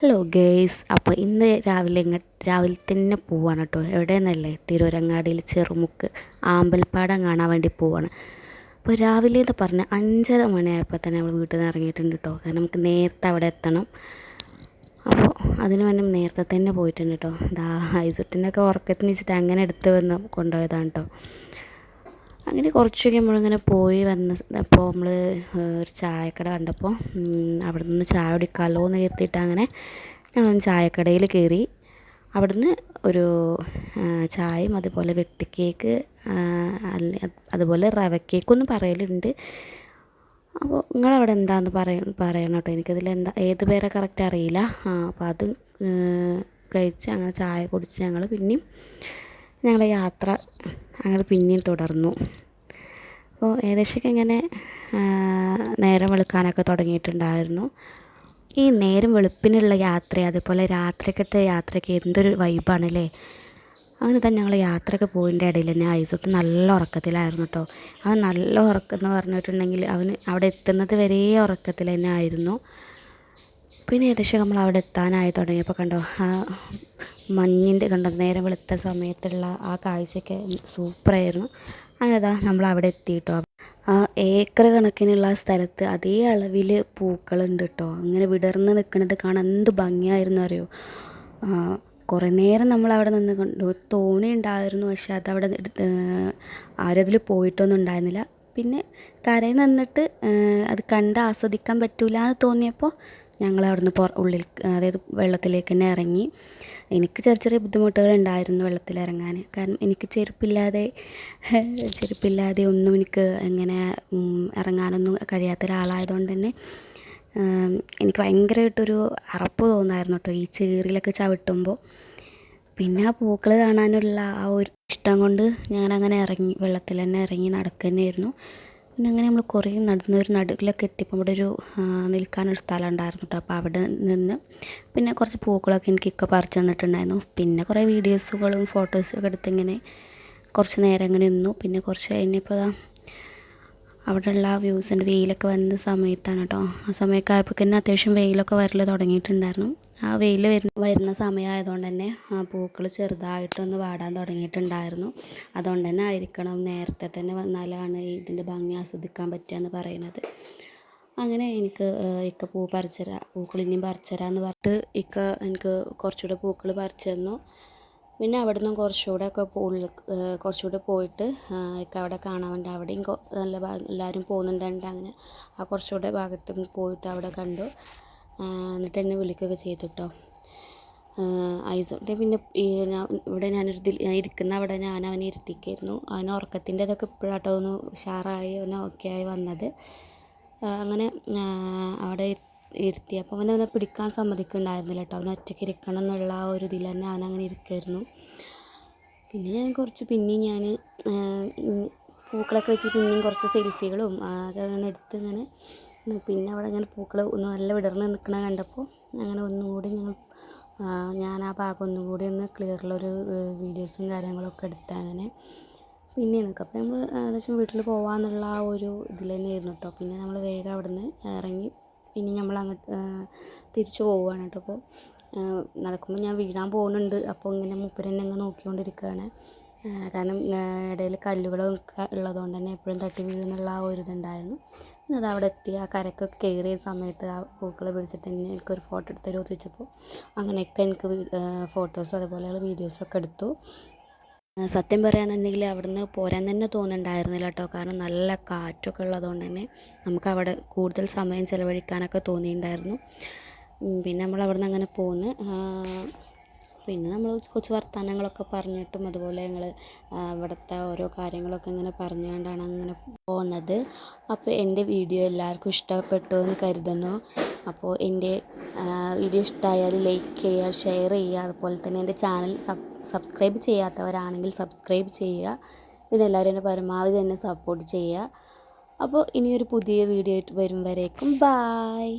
Hello guys അപ്പോൾ ഇന്ന് രാവിലെ രാവിലെ തന്നെ പോവാണ് കേട്ടോ എവിടെയെന്നല്ലേ തിരൂരങ്ങാടിയിൽ ചെറുമുക്ക് ആമ്പൽപ്പാടം കാണാൻ വേണ്ടി പോവാണ്. അപ്പോൾ രാവിലെ എന്ന് പറഞ്ഞാൽ അഞ്ചര മണിയായപ്പോൾ തന്നെ നമ്മൾ വീട്ടിൽ നിന്ന് ഇറങ്ങിയിട്ടുണ്ട് കേട്ടോ കാരണം നമുക്ക് നേരത്തെ അവിടെ എത്തണം. അപ്പോൾ അതിന് വേണ്ടി നേരത്തെ തന്നെ പോയിട്ടുണ്ട് കേട്ടോ ദാ ഐസുട്ടിനൊക്കെ ഉറക്കത്തിന് വെച്ചിട്ട് അങ്ങനെ എടുത്ത് വന്ന് കൊണ്ടുപോയതാണ് കേട്ടോ അങ്ങനെ കുറച്ചൊക്കെ നമ്മളിങ്ങനെ പോയി വന്നപ്പോൾ നമ്മൾ ഒരു ചായക്കട കണ്ടപ്പോൾ അവിടെ നിന്ന് ചായ കുടിക്കാമല്ലോ എന്ന് കരുതിയിട്ട് അങ്ങനെ ഞങ്ങൾ ചായക്കടയിൽ കയറി. അവിടുന്ന് ഒരു ചായയും അതുപോലെ വെട്ടി കേക്ക് അല്ലെ അതുപോലെ റവ കേക്കൊന്നും പറയലുണ്ട്. അപ്പോൾ നിങ്ങളവിടെ എന്താന്ന് പറയ പറയണം കേട്ടോ. എനിക്കതിൽ എന്താ ഏത് പേരെ കറക്റ്റ് അറിയില്ല. അപ്പോൾ അത് കഴിച്ച് അങ്ങനെ ചായ കുടിച്ച് ഞങ്ങൾ പിന്നെയും ഞങ്ങൾ യാത്ര ഞങ്ങൾ പിന്നെയും തുടർന്നു. അപ്പോൾ ഏകദേശമൊക്കെ ഇങ്ങനെ നേരം വെളുക്കാനൊക്കെ തുടങ്ങിയിട്ടുണ്ടായിരുന്നു. ഈ നേരം വെളുപ്പിനുള്ള യാത്ര അതുപോലെ രാത്രിക്കത്തെ യാത്രയ്ക്ക് എന്തൊരു വൈബാണല്ലേ? അങ്ങനെ തന്നെ ഞങ്ങൾ യാത്രയൊക്കെ പോയിന്റെ ഇടയിൽ തന്നെ ഐസോട്ട് നല്ല ഉറക്കത്തിലായിരുന്നു കേട്ടോ അത് നല്ല ഉറക്കം എന്ന് പറഞ്ഞിട്ടുണ്ടെങ്കിൽ അവന് അവിടെ എത്തുന്നത് വരെ ഉറക്കത്തിൽ തന്നെ ആയിരുന്നു. പിന്നെ ഏകദേശം നമ്മൾ അവിടെ എത്താനായി തുടങ്ങിയപ്പോൾ കണ്ടോ ആ മഞ്ഞിന്റെ കണ്ട നേരം വെളുത്ത സമയത്തുള്ള ആ കാഴ്ചയൊക്കെ സൂപ്പറായിരുന്നു. അങ്ങനെ അതാ നമ്മൾ അവിടെ എത്തി കേട്ടോ ഏക്കർ കണക്കിനുള്ള സ്ഥലത്ത് അതേ അളവിൽ പൂക്കളുണ്ട് കേട്ടോ അങ്ങനെ വിടർന്ന് നിൽക്കുന്നത് കാണാൻ എന്ത് ഭംഗിയായിരുന്നു അറിയോ? കുറേ നേരം നമ്മൾ അവിടെ നിന്ന് കണ്ടു. തോണി ഉണ്ടായിരുന്നു പക്ഷെ അതവിടെ ആരും അതിൽ പോയിട്ടൊന്നും ഉണ്ടായിരുന്നില്ല. പിന്നെ കരയിൽ നിന്നിട്ട് അത് കണ്ട് ആസ്വദിക്കാൻ പറ്റൂല എന്ന് തോന്നിയപ്പോൾ ഞങ്ങൾ അവിടുന്ന് പുറ ഉള്ളിൽ അതായത് വെള്ളത്തിലേക്ക് തന്നെ ഇറങ്ങി. എനിക്ക് ചെറിയ ചെറിയ ബുദ്ധിമുട്ടുകൾ ഉണ്ടായിരുന്നു വെള്ളത്തിലിറങ്ങാൻ. കാരണം എനിക്ക് ചെരുപ്പില്ലാതെ ചെരുപ്പില്ലാതെ ഒന്നും എനിക്ക് എങ്ങനെ ഇറങ്ങാനൊന്നും കഴിയാത്ത ഒരാളായതുകൊണ്ട് തന്നെ എനിക്ക് ഭയങ്കരമായിട്ടൊരു അറപ്പ് തോന്നായിരുന്നു കേട്ടോ ഈ ചേറിലൊക്കെ ചവിട്ടുമ്പോൾ. പിന്നെ ആ പൂക്കൾ കാണാനുള്ള ആ ഒരു ഇഷ്ടം കൊണ്ട് ഞാനങ്ങനെ ഇറങ്ങി വെള്ളത്തിൽ തന്നെ ഇറങ്ങി നടക്കുക തന്നെയായിരുന്നു പിന്നെ അങ്ങനെ നമ്മൾ കുറേ നടന്ന് ഒരു നടുവിലൊക്കെ എത്തിയപ്പോൾ അവിടെ ഒരു നിൽക്കാനൊരു സ്ഥലം ഉണ്ടായിരുന്നു കേട്ടോ അപ്പോൾ അവിടെ നിന്ന് പിന്നെ കുറച്ച് പൂക്കളൊക്കെ എനിക്കൊക്കെ പറിച്ചു തന്നിട്ടുണ്ടായിരുന്നു. പിന്നെ കുറേ വീഡിയോസുകളും ഫോട്ടോസും ഒക്കെ എടുത്തിങ്ങനെ കുറച്ച് നേരം അങ്ങനെ നിന്നു. പിന്നെ കുറച്ച് കഴിഞ്ഞപ്പോൾ അവിടെയുള്ള വ്യൂസ് വ്യൂസിന്റെ വെയിലൊക്കെ വന്ന സമയത്താണ് കേട്ടോ ആ സമയമൊക്കെ ആയപ്പോൾ തന്നെ അത്യാവശ്യം വെയിലൊക്കെ വരൽ തുടങ്ങിയിട്ടുണ്ടായിരുന്നു. ആ വെയിൽ വരുന്ന വരുന്ന സമയമായതുകൊണ്ട് തന്നെ ആ പൂക്കൾ ചെറുതായിട്ടൊന്ന് വാടാൻ തുടങ്ങിയിട്ടുണ്ടായിരുന്നു. അതുകൊണ്ട് തന്നെ ആയിരിക്കണം നേരത്തെ തന്നെ വന്നാലാണ് ഇതിന്റെ ഭംഗി ആസ്വദിക്കാൻ പറ്റുക എന്ന് പറയുന്നത്. അങ്ങനെ എനിക്ക് ഇക്ക പൂ പറിച്ചരാ പൂക്കൾ ഇനിയും പറിച്ചരാന്ന് പറഞ്ഞിട്ട് ഇക്ക എനിക്ക് കുറച്ചുകൂടെ പൂക്കൾ പറിച്ചു തന്നു പിന്നെ അവിടെ നിന്ന് കുറച്ചുകൂടെ ഒക്കെ ഉള്ളിൽ കുറച്ചുകൂടെ പോയിട്ട് ഇക്ക അവിടെ കാണാൻ വേണ്ടി അവിടെയും നല്ല എല്ലാവരും പോകുന്നുണ്ടായിട്ട് അങ്ങനെ ആ കുറച്ചുകൂടെ ഭാഗത്ത് പോയിട്ട് അവിടെ കണ്ടു. എന്നിട്ട് എന്നെ വിളിക്കുകയൊക്കെ ചെയ്തു കേട്ടോ ആയതുകൊണ്ട് പിന്നെ ഞാൻ ഇവിടെ ഞാനൊരു ഞാൻ ഇരിക്കുന്ന അവിടെ ഞാൻ അവനെ ഇരുത്തിക്കായിരുന്നു. അവന് ഉറക്കത്തിന്റെ ഇതൊക്കെ ഇപ്പോഴാട്ടോ ഒന്ന് ഉഷാറായി അവന് ഓക്കെ ആയി വന്നത്. അങ്ങനെ അവിടെ ഇരുത്തി. അപ്പോൾ അവൻ അവനെ പിടിക്കാൻ സമ്മതിക്കുന്നുണ്ടായിരുന്നില്ല കേട്ടോ അവൻ ഒറ്റയ്ക്ക് ഇരിക്കണം എന്നുള്ള ആ ഒരു ഇതിൽ തന്നെ അവനങ്ങനെ ഇരിക്കുമായിരുന്നു പിന്നെ ഞാൻ കുറച്ച് പിന്നെയും ഞാൻ പൂക്കളൊക്കെ വെച്ച് പിന്നെയും കുറച്ച് സെൽഫികളും അതൊക്കെ അങ്ങനെ എടുത്ത് ഇങ്ങനെ പിന്നെ അവിടെ ഇങ്ങനെ പൂക്കൾ ഒന്ന് നല്ല വിടർന്ന് നിൽക്കണ കണ്ടപ്പോൾ അങ്ങനെ ഒന്നുകൂടി ഞങ്ങൾ ഞാൻ ആ ഭാഗം ഒന്നുകൂടി ഒന്ന് ക്ലിയറിലൊരു വീഡിയോസും കാര്യങ്ങളൊക്കെ എടുത്ത് അങ്ങനെ പിന്നെ നിൽക്കും അപ്പോൾ നമ്മൾ ഏകദേശം വീട്ടിൽ പോകാമെന്നുള്ള ആ ഒരു ഇതിൽ തന്നെയായിരുന്നു കേട്ടോ പിന്നെ നമ്മൾ വേഗം അവിടെ നിന്ന് ഇറങ്ങി പിന്നെ നമ്മൾ അങ്ങോട്ട് തിരിച്ചു പോവുകയാണ് കേട്ടോ അപ്പോൾ നടക്കുമ്പോൾ ഞാൻ വീഴാൻ പോകുന്നുണ്ട് അപ്പോൾ ഇങ്ങനെ മൂപ്പര് എന്നെ അങ്ങ് നോക്കിക്കൊണ്ടിരിക്കുകയാണ് കാരണം ഇടയിൽ കല്ലുകളൊക്കെ ഉള്ളതുകൊണ്ട് തന്നെ എപ്പോഴും തട്ടി വീഴുന്നുള്ള ആ ഒരു ഇതുണ്ടായിരുന്നു. അത് അവിടെ എത്തി. ആ കരക്കൊക്കെ കയറിയ സമയത്ത് ആ പൂക്കളെ പിടിച്ചിട്ട് തന്നെ എനിക്കൊരു ഫോട്ടോ എടുത്ത് തരുമോ ചോദിച്ചപ്പോൾ അങ്ങനെയൊക്കെ എനിക്ക് ഫോട്ടോസും അതുപോലെയുള്ള വീഡിയോസൊക്കെ എടുത്തു. സത്യം പറയുകയാണെന്നുണ്ടെങ്കിൽ അവിടുന്ന് പോരാൻ തന്നെ തോന്നുന്നുണ്ടായിരുന്നില്ല കേട്ടോ. കാരണം നല്ല കാറ്റൊക്കെ ഉള്ളതുകൊണ്ട് തന്നെ നമുക്ക് അവിടെ കൂടുതൽ സമയം ചിലവഴിക്കാനൊക്കെ തോന്നിയിട്ടുണ്ടായിരുന്നു. പിന്നെ നമ്മൾ അവിടുന്ന് അങ്ങനെ പോന്ന്. പിന്നെ നമ്മൾ കുറച്ച് വർത്തമാനങ്ങളൊക്കെ പറഞ്ഞിട്ടും അതുപോലെ ഞങ്ങൾ അവിടുത്തെ ഓരോ കാര്യങ്ങളൊക്കെ ഇങ്ങനെ പറഞ്ഞുകൊണ്ടാണ് അങ്ങനെ പോകുന്നത് അപ്പോൾ എന്റെ വീഡിയോ എല്ലാവർക്കും ഇഷ്ടപ്പെട്ടു എന്ന് കരുതുന്നു. അപ്പോൾ എന്റെ വീഡിയോ ഇഷ്ടമായാൽ ലൈക്ക് ചെയ്യുക ഷെയർ ചെയ്യുക. അതുപോലെ തന്നെ എന്റെ ചാനൽ സബ്സ്ക്രൈബ് ചെയ്യാത്തവരാണെങ്കിൽ സബ്സ്ക്രൈബ് ചെയ്യുക. പിന്നെ എല്ലാവരും എന്നെ പരമാവധി തന്നെ സപ്പോർട്ട് ചെയ്യുക. അപ്പോൾ ഇനിയൊരു പുതിയ വീഡിയോ ആയിട്ട് വരും വരേക്കും ബായ്.